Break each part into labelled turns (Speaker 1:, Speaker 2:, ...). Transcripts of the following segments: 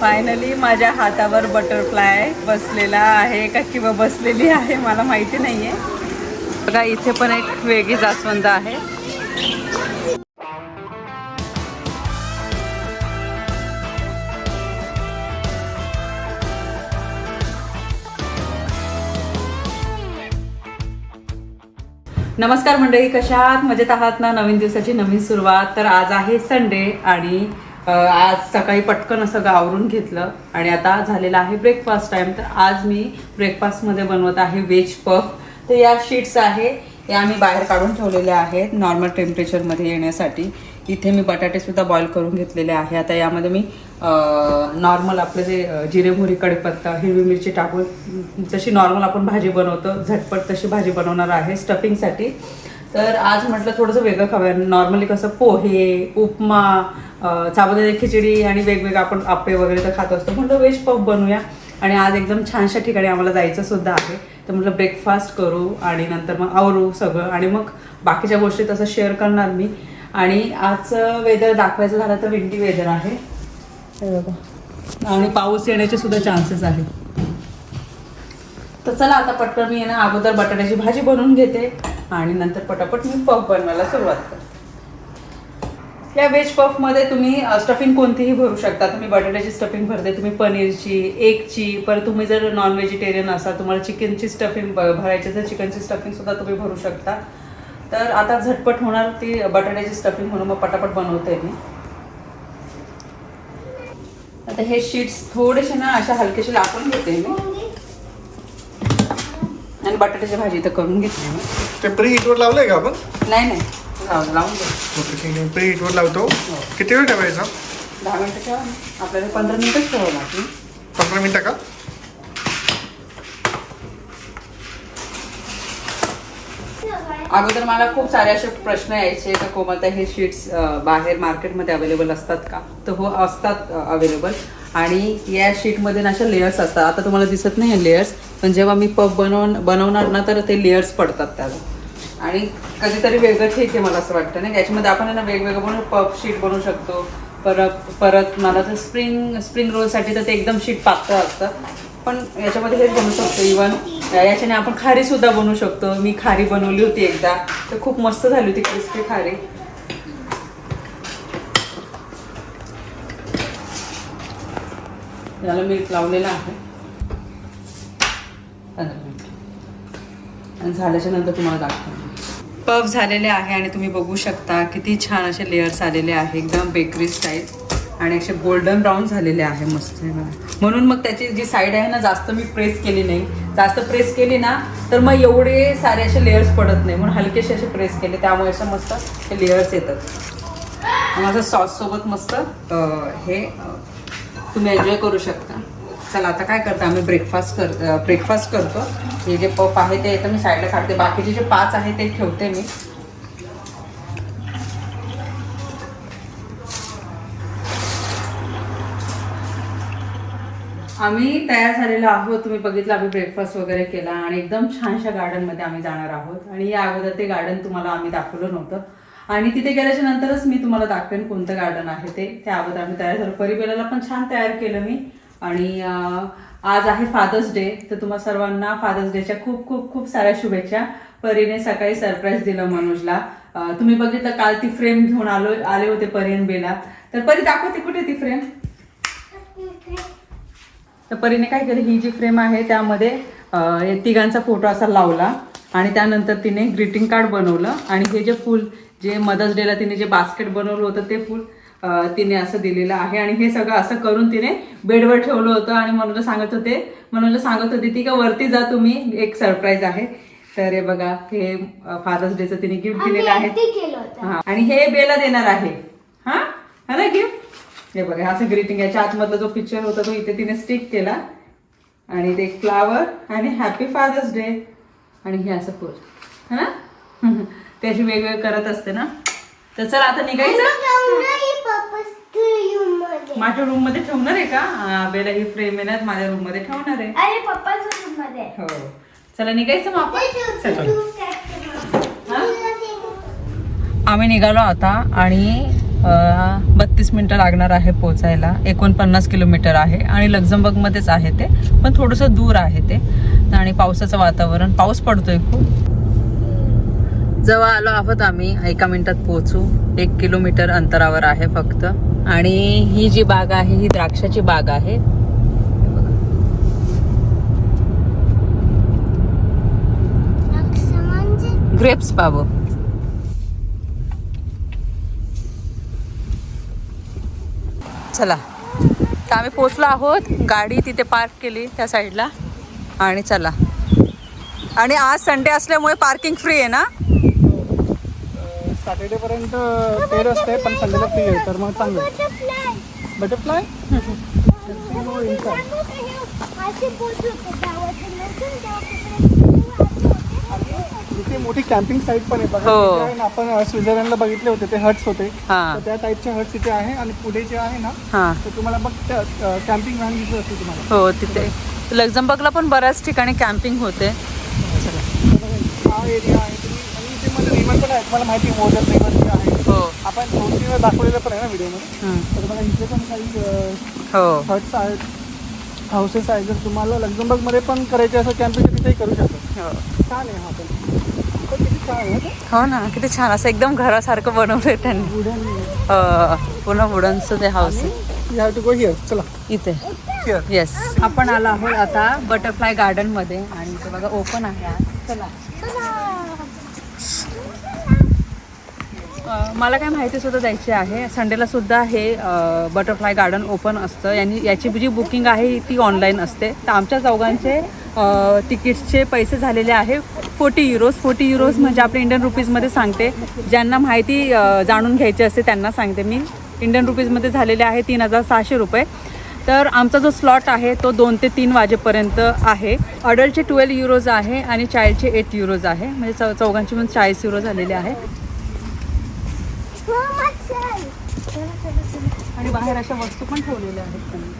Speaker 1: Finally माझ्या हातावर butterfly बसलेला आहे का किंवा बसलेली आहे मला माहिती नाहीये. बघा इथे पण एक वेगळी जास्वंद आहे. नमस्कार मंडळी कशा आहात? मजेत आहात ना? नवीन दिवसाची नवीन सुरुवात. तर आज आहे संडे आणि आज सकाळी पटकन असं गावरून घेतलं आणि आता झालेला आहे ब्रेकफास्ट टाइम तर आज मी ब्रेकफास्टमध्ये बनवत आहे व्हेज पफ तर या शीट्स आहे या मी बाहेर काढून ठेवलेल्या आहेत नॉर्मल टेम्परेचरमध्ये येण्यासाठी. इथे मी बटाटेसुद्धा बॉईल करून घेतलेले आहे. आता यामध्ये मी नॉर्मल आपलं जे जिरे मोहरी कढीपत्ता हिरवी मिरची टाकून जशी नॉर्मल आपण भाजी बनवतो झटपट तशी भाजी बनवणार आहे स्टफिंगसाठी तर आज म्हटलं थोडंसं वेगळं खाऊया. नॉर्मली कसं पोहे उपमा अ, साबुदाण्याची खिचडी आणि वेगवेगळं आपण आप्पे वगैरे तर खात असतो. म्हटलं व्हेज पफ बनवूया आणि आज एकदम छानशा ठिकाणी आम्हाला जायचं सुद्धा आहे. तर म्हटलं ब्रेकफास्ट करू आणि नंतर मग आवरू सगळं. आणि मग बाकीच्या गोष्टी तसं शेअर करणार मी. आणि आजचं वेदर दाखवायचं झालं तर विंडी वेदर आहे. बघा. आणि पाऊस येण्याचे सुद्धा चान्सेस आहेत. तर चला आता पटकन मी आहे ना अगोदर बटाट्याची भाजी बनवून घेते आणि नंतर पटापट मी पफ बनवायला सुरुवात करते. या व्हेज पफमध्ये तुम्ही स्टफिंग कोणतीही भरू शकता. तुम्ही बटाट्याची स्टफिंग भरते तुम्ही पनीरची एगची परत तुम्ही जर नॉन व्हेजिटेरियन असाल तुम्हाला चिकनची स्टफिंग भरायची तर चिकनची स्टफिंगसुद्धा तुम्ही भरू शकता. तर आता झटपट होणार ती बटाट्याची स्टफिंग म्हणून मग पटापट बनवते मी. आता हे शीट्स थोडेसे ना अशा हलकेशी लापून घेते मी. आणि बटाट्याची भाजी तर करून घेतली मी.
Speaker 2: ते प्री हीटवर लावलंय का आपण?
Speaker 1: नाही नाही. लावून लावून दे
Speaker 2: प्री हीटवर लावतो. किती वेळ ठेवायचा?
Speaker 1: दहा मिनटं ठेवा ना. आपल्याला पंधरा मिनटंच ठेवावं
Speaker 2: पंधरा मिनिटं का?
Speaker 1: अगोदर मला खूप सारे असे प्रश्न यायचे तर कोमलता हे शीट्स बाहेर मार्केटमध्ये अवेलेबल असतात का? तर हो असतात अवेलेबल आणि या शीटमध्ये ना अशा लेयर्स असतात. आता तुम्हाला दिसत नाही लेयर्स पण जेव्हा मी पफ बनवून बनवणार ना तर ते लेयर्स पडतात त्याला आणि कधीतरी वेगळं ठीक आहे मला असं वाटतं नाही याच्यामध्ये आपण ना वेगवेगळं बनवून पफ शीट बनवू शकतो. परत परत मला तर स्प्रिंग स्प्रिंग रोलसाठी तर ते एकदम शीट पातळ असतं. पण याच्यामध्ये हेच बनवू शकतो इवन याच्याने आपण खारीसुद्धा बनवू शकतो. मी खारी बनवली होती एकदा. तर खूप मस्त झाली होती क्रिस्पी खारी. याला मीठ लावलेलं आहे पंधरा मिनिट आणि झाल्याच्यानंतर तुम्हाला दाखवते. पफ झालेले आहे आणि तुम्ही बघू शकता किती छान असे लेयर्स आलेले आहे एकदम बेकरी स्टाईल आणि असे गोल्डन ब्राऊन झालेले आहे मस्त म्हणून मग त्याची जी साईड आहे ना जास्त मी प्रेस केली नाही. जास्त प्रेस केली ना तर मग एवढे सारे असे लेयर्स पडत नाही. म्हणून हलकेसे असे प्रेस केले. त्यामुळे असं मस्त हे लेयर्स येतात. माझं सॉससोबत मस्त हे तुम्ही एन्जॉय करू शकता. चला आता काय करता? आम्ही ब्रेकफास्ट कर ब्रेकफास्ट करतो. हे जे पफ आहे ते तर मी साईडला काढते. बाकीचे जे पाच आहे ते ठेवते मी. आम्ही तयार झालेलो आहोत. तुम्ही बघितलं आम्ही ब्रेकफास्ट वगैरे केला आणि एकदम छानशा गार्डनमध्ये आम्ही जाणार आहोत. आणि या अगोदर ते गार्डन तुम्हाला आम्ही दाखवलं नव्हतं. आणि तिथे गेल्याच्या नंतरच मी तुम्हाला दाखवेन कोणतं गार्डन आहे ते. त्या अगोदर आम्ही तयार झालो. परिबेलाला पण छान तयार केलं मी. आणि आज आहे फादर्स डे तर तुम्हा सर्वांना फादर्स डेच्या खूप खूप खूप साऱ्या शुभेच्छा. परीने सकाळी सरप्राईज दिलं मनोजला. तुम्ही बघितलं काल ती फ्रेम घेऊन आलो आले होते परीन बेला. तर परी दाखवते कुठे ती फ्रेम तर परीने काय केलं ही जी फ्रेम आहे त्यामध्ये तिघांचा फोटो असा लावला. आणि त्यानंतर तिने ग्रीटिंग कार्ड बनवलं. आणि हे जे फूल जे मदर्स डेला तिने जे बास्केट बनवलं होतं ते फूल तिने असं दिलेलं आहे आणि हे सगळं असं करून तिने बेडवर ठेवलं होतं आणि मनोजला सांगत होते. मनोजला सांगत होती ती का वरती जा तुम्ही. एक सरप्राईज आहे. तर हे बघा हे फादर्स डेचं तिने गिफ्ट दिलेलं आहे. हा आणि हे बेला देणार आहे. हा? हा ना गिफ्ट हे बघा असं ग्रीटिंग याच्या आतमधला जो पिक्चर होता तो इथे तिने स्टिक केला. आणि ते फ्लावर आणि हॅपी फादर्स डे आणि हे असं फुल. है ना? त्याची वेगवेगळं करत असते ना? तर चल आता निघायचं. माझ्या रूममध्ये ठेवणार आहे का? हा, बेला ही फ्रेम आहे ना माझ्या रूममध्ये ठेवणार आहे.
Speaker 3: अरे पप्पाच्या रूममध्ये
Speaker 1: हो. चला निघायचं मग आपण? चल. आम्ही निघालो आता आणि बत्तीस मिनटं लागणार आहे पोचायला. एकोणपन्नास किलोमीटर आहे आणि लक्झमबर्गमध्येच आहे ते पण थोडंसं दूर आहे ते. आणि पावसाचं वातावरण पाऊस पडतोय खूप. जवळ आलो आहोत आम्ही. एका मिनिटात पोहोचू एक किलोमीटर अंतरावर आहे फक्त. आणि ही जी बाग आहे ही द्राक्षाची बाग आहे. ग्रेप्स बाबू चला. तर आम्ही पोचलो आहोत. गाडी तिथे पार्क केली त्या साईडला आणि चला. आणि आज संडे असल्यामुळे पार्किंग फ्री आहे ना?
Speaker 2: सॅटर्डे पर्यंत पेड असते पण संडेला फ्री आहे तर मग चांगलं बटरफ्लाय इथे मोठी कॅम्पिंग साईट पण आहे. बघा
Speaker 1: हो.
Speaker 2: आपण स्वित्झर्लंडला बघितले होते ते हट्स होते.
Speaker 1: हा.
Speaker 2: तर त्या टाईपचे हट्स इथे आहे आणि पुढे जे आहे ना
Speaker 1: हा.
Speaker 2: तर तुम्हाला बघ कॅम्पिंग व्हॅन दिसत असते तुम्हाला.
Speaker 1: हो तिथे. लक्झमबर्गला पण बऱ्याच ठिकाणी कॅम्पिंग होते.
Speaker 2: हा एरिया आहे. रिव्हर पण आहे तुम्हाला माहिती आहे रिव्हर जे आहे
Speaker 1: हो.
Speaker 2: आपण दोन तीन वेळा दाखवलेलं पण आहे ना व्हिडिओमध्ये. तर बघा इथे पण काही
Speaker 1: हो.
Speaker 2: हट्स आहेत हाऊसेस आहेत जर तुम्हाला लक्झमबर्गमध्ये पण करायचे असं कॅम्पिंग तिथेही करू शकता.
Speaker 1: हो.
Speaker 2: छान आहे हा पण. किती छान आहे?
Speaker 1: हो ना किती छान. असं एकदम घरासारखं बनवलंय त्यांनी.
Speaker 2: वुडन
Speaker 1: हो, पूर्ण वुडनचं ते house
Speaker 2: you have to go here चला.
Speaker 1: इथे. येस आपण आलो आहोत आता बटरफ्लाय गार्डनमध्ये आणि ते बघा ओपन आहे. आज. चला. मला काय माहिती सुद्धा द्यायची आहे. संडेला सुद्धा हे बटरफ्लाय गार्डन ओपन असतं. यांनी याची जी बुकिंग आहे ती ऑनलाईन असते. तर आमच्या चौघांचे तिकीट्सचे पैसे झालेले आहे. फोर्टी युरोज फोर्टी युरोज म्हणजे आपले इंडियन रुपीजमध्ये सांगते. ज्यांना माहिती जाणून घ्यायची असते त्यांना सांगते मी. इंडियन रुपीजमध्ये झालेले आहे तीन हजार सहाशे रुपये. तर आमचा जो स्लॉट आहे तो दोन ते तीन वाजेपर्यंत आहे. अडल्टचे ट्वेल्व युरोज आहे आणि चाइल्डचे एट युरोज आहे. म्हणजे चौ चौघांचे म्हणून चाळीस युरो झालेले आहे. आणि बाहेर अशा वस्तू पण ठेवलेल्या आहेत त्यांनी.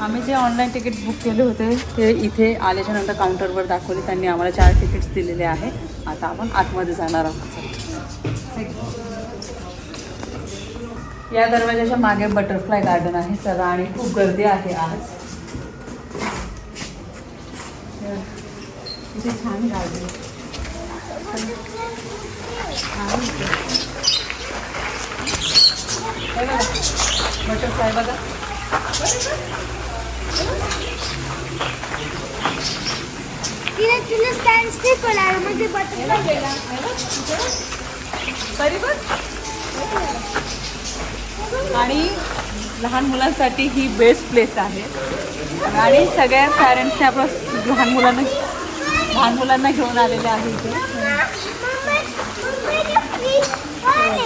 Speaker 1: आम्ही जे ऑनलाईन तिकीट बुक केले होते ते इथे आल्याच्यानंतर काउंटरवर दाखवले. त्यांनी आम्हाला चार तिकीट्स दिलेले आहे आता आपण आतमध्ये जाणार आहोत. या दरवाजाच्या मागे बटरफ्लाय गार्डन आहे. चला आणि खूप गर्दी आहे आज. इथे छान गार्डन बटरफ्लाय बघा.
Speaker 3: तिने तिने स्टँड स्टिकमध्ये बटरफ्लाय गेला
Speaker 1: तरी आणि लहान मुलांसाठी ही बेस्ट प्लेस आहे. आणि सगळ्या पॅरेंट्सने आपलं लहान मुलांना लहान मुलांना घेऊन आलेले आहे इथे.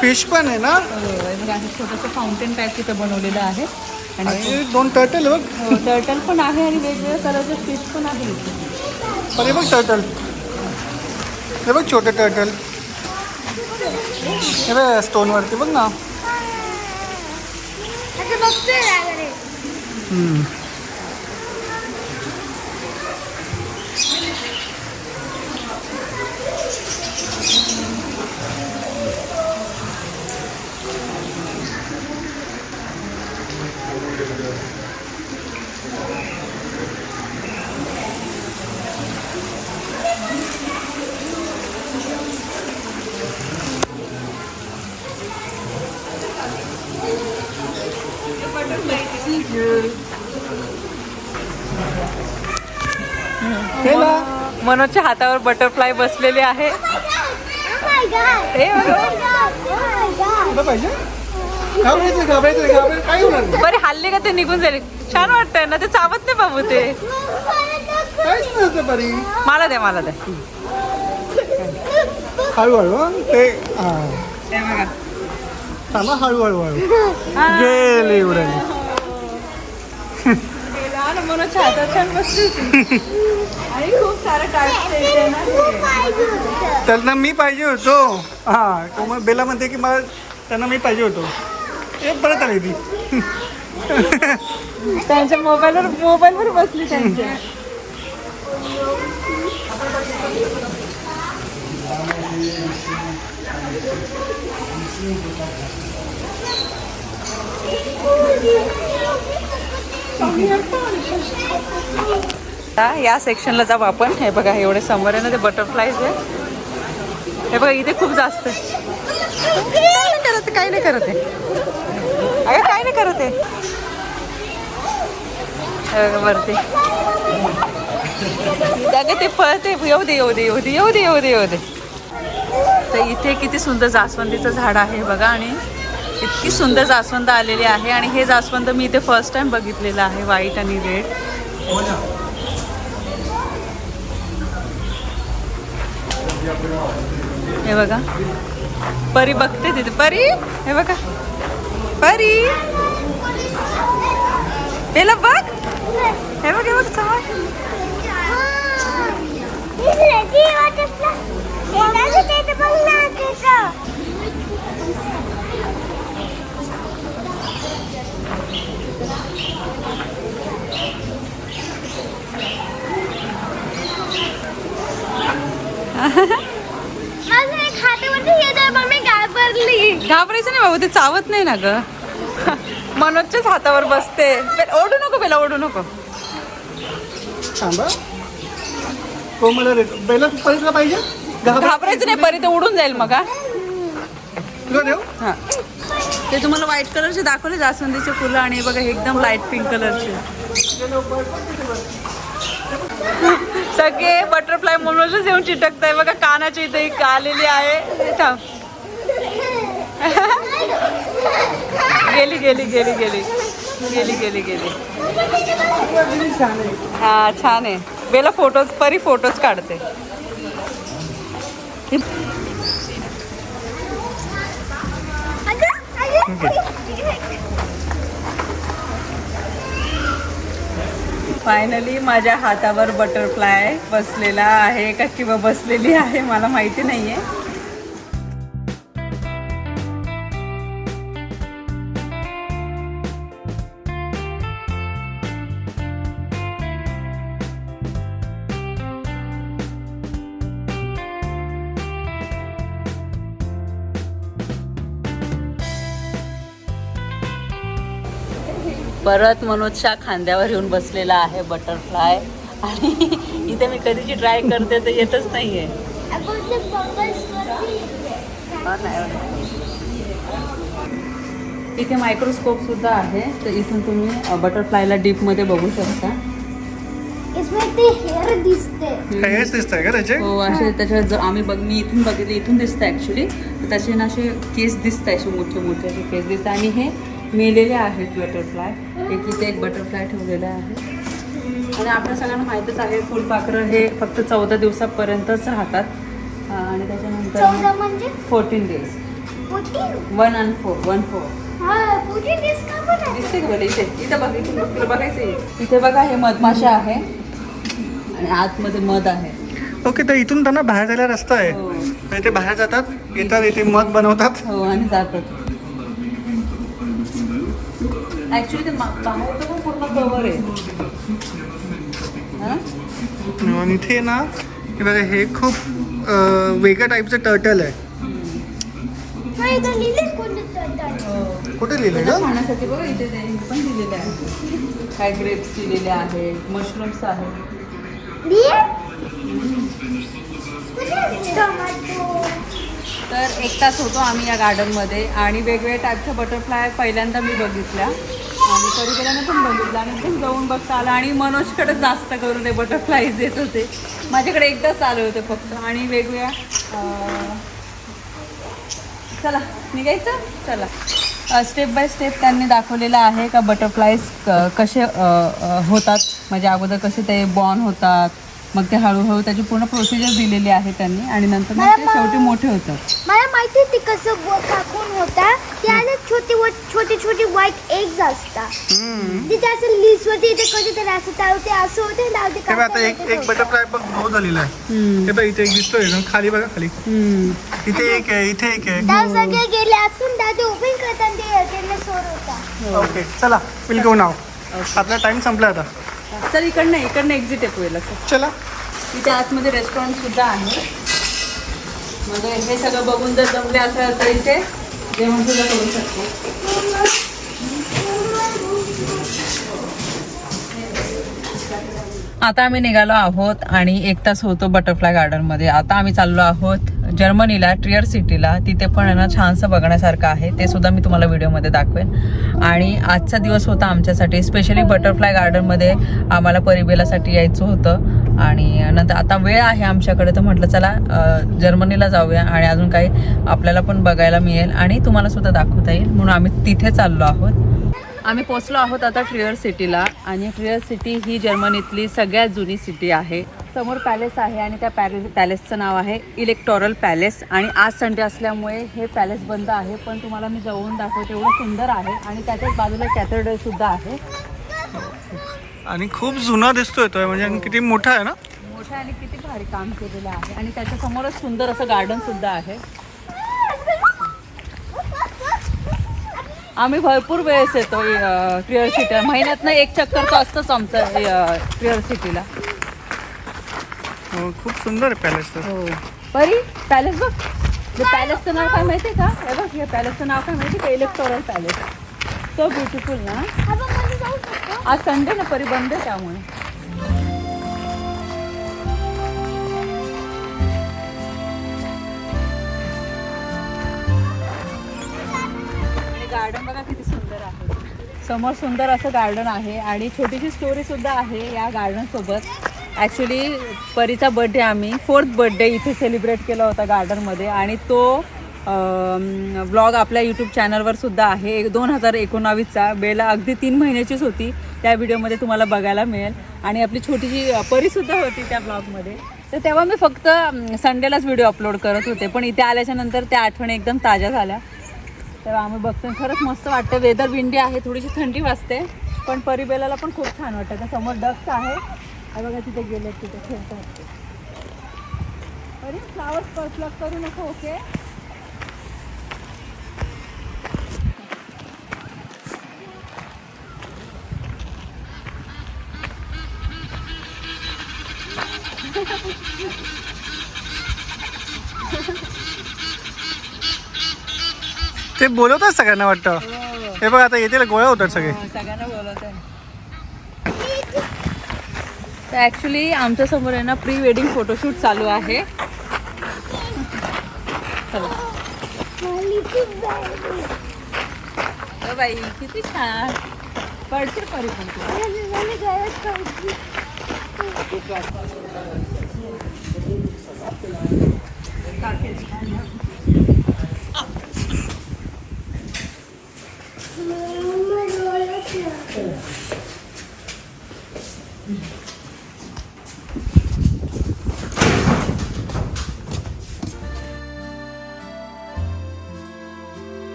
Speaker 2: फिश पण आहे ना?
Speaker 1: हो, हे हे छोटंसं फाउंटेन टाईप तिथं बनवलेलं आहे. आणि
Speaker 2: दोन टर्टल बघ.
Speaker 1: टर्टल पण आहे आणि वेगवेगळ्या कलरचे फिश पण आहे इथे.
Speaker 2: हे बघ टर्टल हे बघ छोटे टर्टल हे बघ स्टोनवरती बघ ना.
Speaker 3: बघतोय लागले
Speaker 1: मनोजच्या हातावर बटरफ्लाय बसलेले आहे. बरे हल्ले का ते निघून जाईल? छान वाटतंय ना ते चावत नाही बाबू ते. मला द्या मला द्या
Speaker 2: हळूहळू. ते हळूहळू हळू गेले उडाले
Speaker 1: लहान मनोजच्या हातात छान बसली होती. आणि खूप सारं
Speaker 2: त्यांना मी पाहिजे होतो. हा तो मग बेला म्हणते की मला त्यांना मी पाहिजे होतो. हे परत आली ती.
Speaker 1: त्यांच्या मोबाईलवर मोबाईलवर बसली त्यांच्या. आता या सेक्शनला जाऊ आपण. हे बघा एवढे समोर आहे ना ते बटरफ्लायज आहे. हे बघा इथे खूप जास्त काय नाही करत आहे, काही नाही करत आहे. अगं काय नाही करत आहे. वरती. अगं ते पळते येऊ दे येऊ दे येऊ दे येऊ दे येऊ दे येऊ दे. तर इथे किती सुंदर जास्वंदीचं झाड आहे बघा आणि इतकी सुंदर जास्वंद आलेली आहे. आणि हे जास्वंद मी इथे फर्स्ट टाइम बघितलेलं आहे व्हाईट आणि रेड हे बघा. परी बघते तिथे. परी हे बघा. परी. पेला बघ. हे बघ हे बघ चाल
Speaker 3: माझं एक हातावरती येत आहे पण मी घाबरली
Speaker 1: घाबरायचं नाही बाबू ते चावत नाही ना ग. मनोजच्याच हातावर बसते. ओढू नको पेला ओढू नको.
Speaker 2: थांबा. हो मला रे पहिला परीला पाहिजे.
Speaker 1: घाबरायचं नाही परी ते उडून जाईल मग हा. ते तुम्हाला व्हाईट कलरचे दाखवले जास्वंदीचे फुलं आणि हे बघा एकदम लाइट पिंक कलरचे सगळे बटरफ्लाय म्हणूनच येऊन चिटकत आहे बघा कानाच्या इथे एक आलेली आहे. थांब गेली गेली गेली गेली. गेली गेली गेली. हा छान आहे. बेला फोटोज परी फोटोज काढते. फायनली माझ्या हातावर बटरफ्लाय बसलेला आहे. का किंवा बसलेली आहे मला माहिती नाही आहे परत मनोजच्या खांद्यावर येऊन बसलेला आहे बटरफ्लाय. आणि इथे मी कधीची ट्राय करते तर येतच नाहीये. इथे मायक्रोस्कोप सुद्धा आहे तर इथून तुम्ही बटरफ्लायला डीपमध्ये बघू शकता. हो असे त्याच्यात जर आम्ही बघ मी इथून बघितले इथून दिसतं ॲक्च्युली त्याचे ना असे केस दिसत आहे असे मोठे मोठे असे केस दिसत आणि हे मेलेले आहेत बटरफ्लाय एक इथे एक बटरफ्लाय ठेवलेला आहे. आणि आपल्या सगळ्यांना माहीतच आहे फुलपाखरं हे फक्त चौदा दिवसापर्यंतच राहतात. आणि त्याच्यानंतर
Speaker 3: म्हणजे?
Speaker 1: Fourteen
Speaker 3: days
Speaker 1: one and four one four
Speaker 3: हा
Speaker 1: दिसते का इथे इथं बघ इथे बघ, तुला बघायचं आहे. इथे बघा हे मधमाशा आहे. आणि आतमध्ये मध आहे.
Speaker 2: ओके तर इथून त्यांना बाहेर जायला रस्ता आहे.
Speaker 1: हो.
Speaker 2: ते बाहेर जातात येतात इथे मध बनवतात.
Speaker 1: हो आणि जातात. ऍक्च्युली ते मा- बाहेरचं पण पूर्ण कवर आहे. हा?
Speaker 2: आणि इथे ना हे बघा हे खूप वेगळ्या टाईपचं टर्टल आहे.
Speaker 3: हा.
Speaker 2: कुठे लिहिलंय
Speaker 1: त्यांना
Speaker 2: का
Speaker 1: खाण्यासाठी बघा इथे ते हे पण दिलेले आहे. काय ग्रेप्स दिलेले आहेत मशरूम्स आहेत. तर एक तास होतो आम्ही या गार्डनमध्ये आणि वेगवेगळ्या टाईपच्या बटरफ्लाय पहिल्यांदा मी बघितल्या. आणि परिकराने पण बघितलं. आणि एकदम जाऊन बघता आलं आणि मनोजकडे जास्त करून ते बटरफ्लायज येत होते. माझ्याकडे एकदाच आले होते फक्त. आणि वेगवेगळ्या चला निघायचं? चला. स्टेप बाय स्टेप त्यांनी दाखवलेलं आहे का बटरफ्लायज कसे होतात? म्हणजे अगोदर कसे ते बॉर्न होतात? मग ते हळूहळू त्याची पूर्ण प्रोसिजर दिलेली आहे त्यांनी आणि नंतर मग ते शेवटी मोठे होतात.
Speaker 3: मला माहिती ते कसं कापून होता. त्याने छोटे व- छोटे छोटे व्हाईट एग्ज असतात. तिथे असं लिस्ट होते इथे कधीतरी असं त्यावर ते असं होते आणि
Speaker 2: हे बघ आता एक एक. बटरफ्लाय बघ ग्रो झालेला आहे.
Speaker 1: हम्म.
Speaker 2: हे बघ इथे एक दिसतोय ना खाली बघा खाली.
Speaker 1: हम्म.
Speaker 2: इथे एक आहे इथे एक आहे.
Speaker 3: त्यावर सगळे गेले असून ते ओपन करतात ते त्यांना सोड होता
Speaker 2: ओके चला विल गो नाव आपला टाइम संपला आता.
Speaker 1: चल इकडनं इकडनं एक्झिट आहे पहिलं
Speaker 2: चला.
Speaker 1: तिथे आतमध्ये रेस्टॉरंट सुद्धा आहे. म्हणजे हे सगळं बघून जर जमले असेल तर इथे जेवण सुद्धा करू शकतो. आता आम्ही निघालो आहोत आणि एक तास होतो बटरफ्लाय गार्डनमध्ये आता आम्ही चाललो आहोत जर्मनीला ट्रियर सिटीला. तिथे पण आहे ना छानसं बघण्यासारखं आहे. ते सुद्धा मी तुम्हाला व्हिडिओमध्ये दाखवेन. आणि आजचा दिवस होता आमच्यासाठी स्पेशली बटरफ्लाय गार्डनमध्ये आम्हाला परिबेलासाठी यायचं होतं. आणि नंतर आता वेळ आहे आमच्याकडे तर म्हटलं चला जर्मनीला जाऊया आणि अजून काही आपल्याला पण बघायला मिळेल आणि तुम्हाला सुद्धा दाखवता येईल. म्हणून आम्ही तिथे चाललो आहोत. आम्ही पोहोचलो आहोत आता ट्रियर सिटीला आणि ट्रियर सिटी ही जर्मनीतली सगळ्यात जुनी सिटी आहे. समोर पॅलेस आहे आणि त्या पॅलेस पॅलेसचं नाव आहे इलेक्टोरल पॅलेस आणि आज संडे असल्यामुळे हे पॅलेस बंद आहे पण तुम्हाला मी जवळून दाखवते एवढं सुंदर आहे आणि त्याच्याच बाजूला कॅथेड्रल सुद्धा आहे.
Speaker 2: आणि खूप जुना दिसतोय तो म्हणजे किती मोठा आहे ना?
Speaker 1: मोठं आणि किती भारी काम केलेलं आहे आणि त्याच्या समोरच सुंदर असं गार्डन सुद्धा आहे. आम्ही भरपूर वेळेस येतो ट्रियर सिटी महिन्यातनं एक चक्कर तर असतंच आमचं ट्रियर सिटीला
Speaker 2: हो, खूप सुंदर आहे पॅलेस तर.
Speaker 1: हो. परी पॅलेस बघ. हे पॅलेसचं नाव काय माहिती आहे का? हे बघ हे पॅलेसचं नाव काय माहिती का? इलेक्टोरल पॅलेस तो ब्युटिफुल ना?
Speaker 3: आपण मध्ये जाऊ शकतो
Speaker 1: आज संडे ना परी बंद आहे त्यामुळे. गार्डन बघा किती सुंदर आहे. समोर सुंदर असं गार्डन आहे आणि छोटीशी स्टोरी सुद्धा आहे या गार्डन सोबत. ॲक्च्युली परीचा बर्थडे आम्ही फोर्थ बर्थडे इथे सेलिब्रेट केला होता गार्डनमध्ये आणि तो ब्लॉग आपल्या यूट्यूब चॅनलवर सुद्धा आहे. एक दोन हजार एकोणावीसचा बेला अगदी तीन महिन्याचीच होती. त्या व्हिडिओमध्ये तुम्हाला बघायला मिळेल. आणि आपली छोटीशी परीसुद्धा होती त्या ब्लॉगमध्ये तर तेव्हा मी फक्त संडेलाच व्हिडिओ अपलोड करत होते. पण इथे आल्याच्यानंतर त्या आठवणी एकदम ताज्या झाल्या. तेव्हा आम्ही बघतो खरंच मस्त वाटतं. वेदर विंडी आहे. थोडीशी थंडी वाजते. पण परिबेलाला पण खूप छान वाटतं. त्या समोर डक्स आहे. बघा तिथे गेले तिथे खेळतात अरे फ्लावर्स प्लग करू नको ओके
Speaker 2: ते बोलवतात सगळ्यांना वाटतं. हे बघ आता येतील गोळ्या होतात सगळे.
Speaker 1: हो, सगळ्यांना बोलवत. आहे तर ॲक्च्युली आमच्यासमोर आहे ना प्री वेडिंग फोटोशूट चालू आहे. चला. बाई किती छान. पडशील परी पण तू.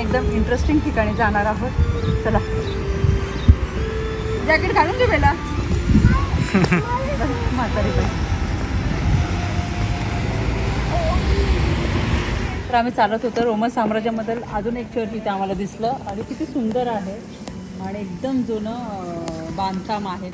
Speaker 1: एकदम इंटरेस्टिंग ठिकाणी जाणार आहोत. चला. जॅकेट घालून घे बेला म्हातारी तर आम्ही चालत होतो रोमन साम्राज्यामधील अजून एक चर्च इथे आम्हाला दिसलं. आणि किती सुंदर आहे. आणि एकदम जुनं बांधकाम आहे.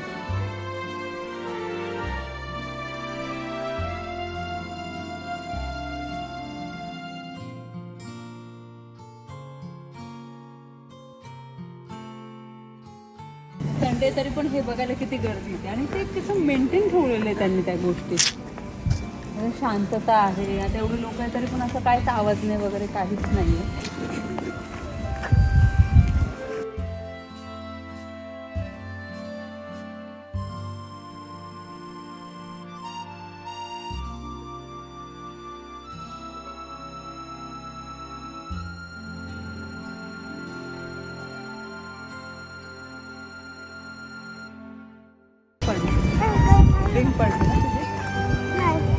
Speaker 1: तरी पण हे बघायला किती गर्दी होती. आणि ते कसं मेंटेन ठेवलेलं आहे त्यांनी त्या गोष्टी. म्हणजे शांतता आहे. आता एवढे लोक आहे तरी पण असं काहीच आवाज नाही वगैरे काहीच नाही आहे ड्रिंक पडली ना तुझी.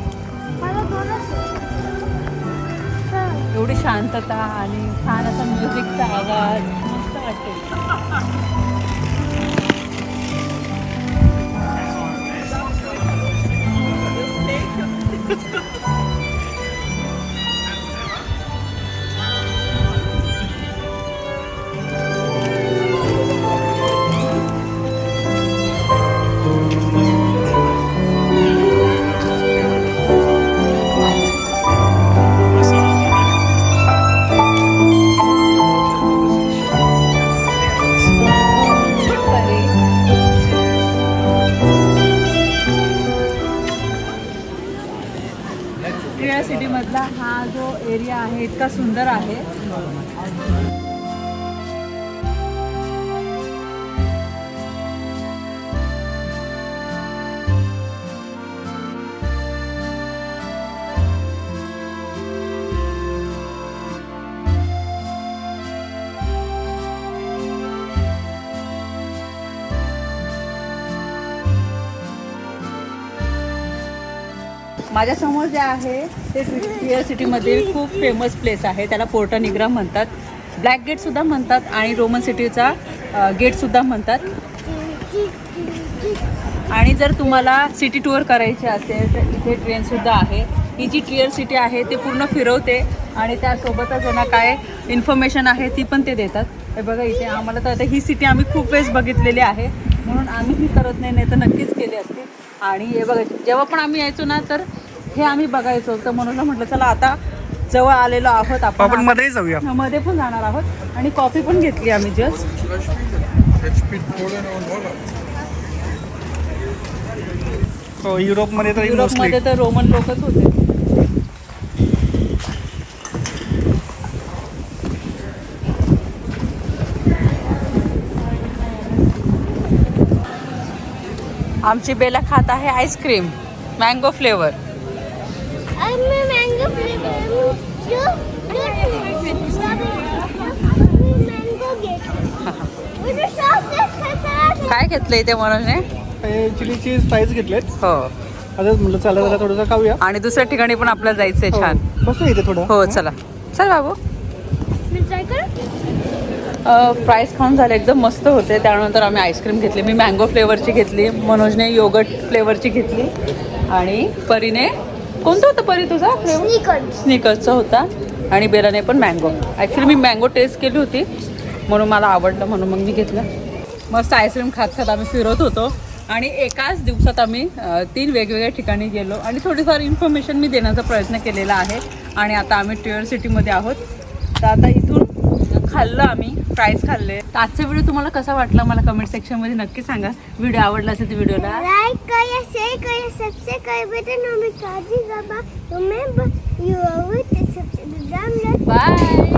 Speaker 1: एवढी शांतता आणि छान असा म्युझिकचा आवाज माझ्यासमोर जे आहे ते सिटी सिटीमधील खूप फेमस प्लेस आहे. त्याला पोर्टा निग्रा म्हणतात. ब्लॅक गेटसुद्धा म्हणतात आणि रोमन सिटीचा गेटसुद्धा म्हणतात. आणि जर तुम्हाला सिटी टूर करायची असेल तर इथे ट्रेनसुद्धा आहे. ही जी टिअर सिटी आहे ते पूर्ण फिरवते आणि त्यासोबतच यांना काय इन्फॉर्मेशन आहे ती पण ते देतात. हे बघा इथे आम्हाला तर आता ही सिटी आम्ही खूप वेळेस बघितलेली आहे. म्हणून आम्ही ही करत नाही नाही तर नक्कीच केली असते. आणि हे बघा जेव्हा पण आम्ही यायचो ना तर हे आम्ही बघायचो. तर म्हणून म्हटलं चला आता जवळ आलेलो आहोत
Speaker 2: आपण.
Speaker 1: आपण
Speaker 2: मध्ये जाऊया.
Speaker 1: मध्ये पण जाणार आहोत. आणि कॉफी पण घेतली आम्ही जस्ट
Speaker 2: हो युरोपमध्ये तर
Speaker 1: युरोपमध्ये तर रोमन लोकच होते. आमची बेला खात आहे आईस्क्रीम मँगो फ्लेवर काय घेतलंय ते मनोजने?
Speaker 2: चिली चीज फ्राईज घेतलेत.
Speaker 1: हो.
Speaker 2: आता म्हटलं चला जरा थोडंसं खाऊया.
Speaker 1: आणि दुसऱ्या ठिकाणी पण आपल्याला जायचंय छान.
Speaker 2: बसू इथे थोडं.
Speaker 1: हो चला. चल बाबू. फ्राईज खाऊन झाले एकदम मस्त होते. त्यानंतर आम्ही आईस्क्रीम घेतली. मी मँगो फ्लेवरची घेतली. मनोजने योगट फ्लेवरची घेतली. आणि परीने कोणतं होतं परी तुझा? स्निकर्सचा होता. आणि बेलाने पण मँगो ॲक्च्युली मी मँगो टेस्ट केली होती. म्हणून मला आवडलं म्हणून मग मी घेतलं. मस्त आईस्क्रीम खात खात आम्ही फिरत होतो. आणि एकाच दिवसात आम्ही तीन वेगवेगळ्या ठिकाणी गेलो. आणि थोडीफार इन्फॉर्मेशन मी देण्याचा प्रयत्न केलेला आहे. आणि आता आम्ही ट्युअर सिटीमध्ये आहोत. तर आता खाल्लं आम्ही फ्राईज खाल्ले. तर आजचा व्हिडिओ तुम्हाला कसा वाटला मला कमेंट सेक्शनमध्ये नक्की सांगा. व्हिडिओ आवडला असेल तर व्हिडिओला बाय